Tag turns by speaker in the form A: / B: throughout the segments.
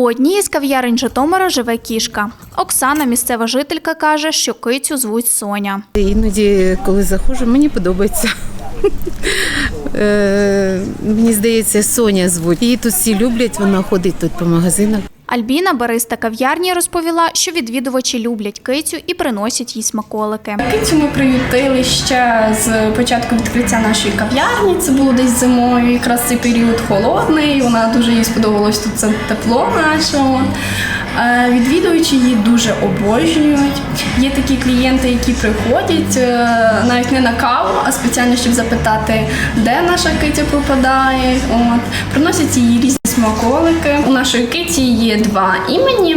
A: У одній з кав'ярень Житомира живе кішка. Оксана, місцева жителька, каже, що кицю звуть Соня.
B: Іноді, коли заходжу, мені подобається. Е, Мені здається, Соня звуть. Її тут всі люблять, вона ходить тут по магазинах.
A: Альбіна, бариста кав'ярні, розповіла, що відвідувачі люблять кицю і приносять їй смаколики.
C: Кицю ми приютили ще з початку відкриття нашої кав'ярні. Це було десь зимою, якраз цей період холодний. Вона дуже їй сподобалось тут це тепло наше. Е, Відвідувачі її дуже обожнюють. Є такі клієнти, які приходять е, навіть не на каву, а спеціально щоб запитати, де наша киця пропадає. От. Приносять їй різні смаколики. У нашої киті є два імені.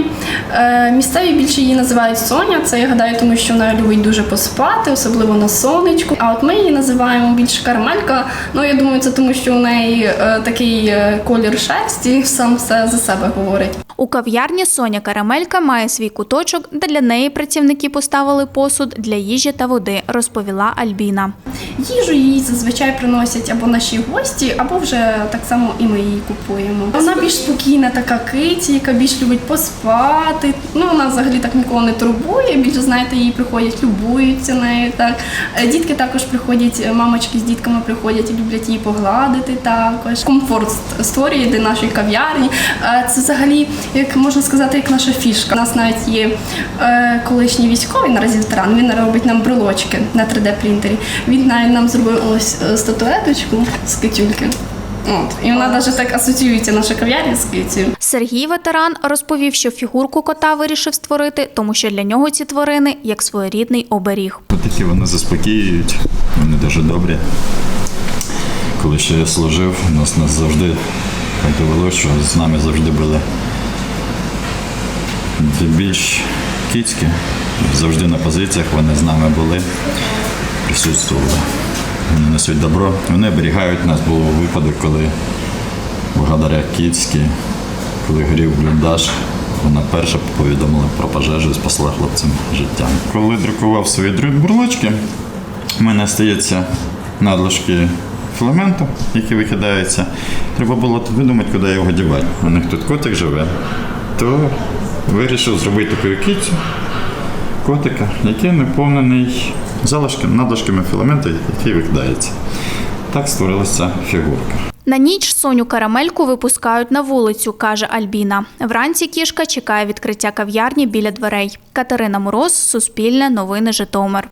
C: Е, Місцеві більше її називають Соня. Це я гадаю, тому що вона любить дуже поспати, особливо на сонечку. А от ми її називаємо більше карамелька. Ну я думаю, це тому, що у неї такий колір шерсті, сам все за себе говорить.
A: У кав'ярні Соня Карамелька має свій куточок, де для неї працівники поставили посуд для їжі та води, розповіла Альбіна.
C: Їжу їй зазвичай приносять або наші гості, або вже так само і ми її купуємо. Вона більш спокійна, така киті, яка більш любить поспати. Ну вона взагалі так нікого не турбує. Більше знаєте, її приходять, любуються нею. Так Е, дітки також приходять, е, мамочки з дітками приходять і люблять її погладити. Також комфорт створює для нашої кав'ярні. Е, Це взагалі, як можна сказати, як наша фішка. У нас навіть є е, колишній військовий наразі ветеран. Він робить нам брелочки на 3D принтері. Він навіть нам зробив ось е, статуеточку з китюльки. От і вона навіть так асоціюється наша кав'ярня з кицею.
A: Сергій ветеран розповів, що фігурку кота вирішив створити, тому що для нього ці тварини як своєрідний оберіг.
D: Такі вони заспокіюють, вони дуже добрі. Коли ще я служив, у нас, нас завжди так довелося, що з нами завжди були більш кіцькі, завжди на позиціях вони з нами були, присутствували. Вони несуть добро. Вони оберігають нас. Був випадок, коли благодаря кіцькі, коли горів бліндаж, вона перша повідомила про пожежу і спасла хлопцям життя. Коли друкував свої бурлочки, в мене стається надлишки філаменту, які викидаються. Треба було видумати, куди його дівати. У них тут котик живе, то вирішив зробити таку кіцю котика, який наповнений залишками, надлишками філаменту, який викидається. Так створилася фігурка.
A: На ніч Соню Карамельку випускають на вулицю, каже Альбіна. Вранці кішка чекає відкриття кав'ярні біля дверей. Катерина Мороз, Суспільне, Новини Житомир.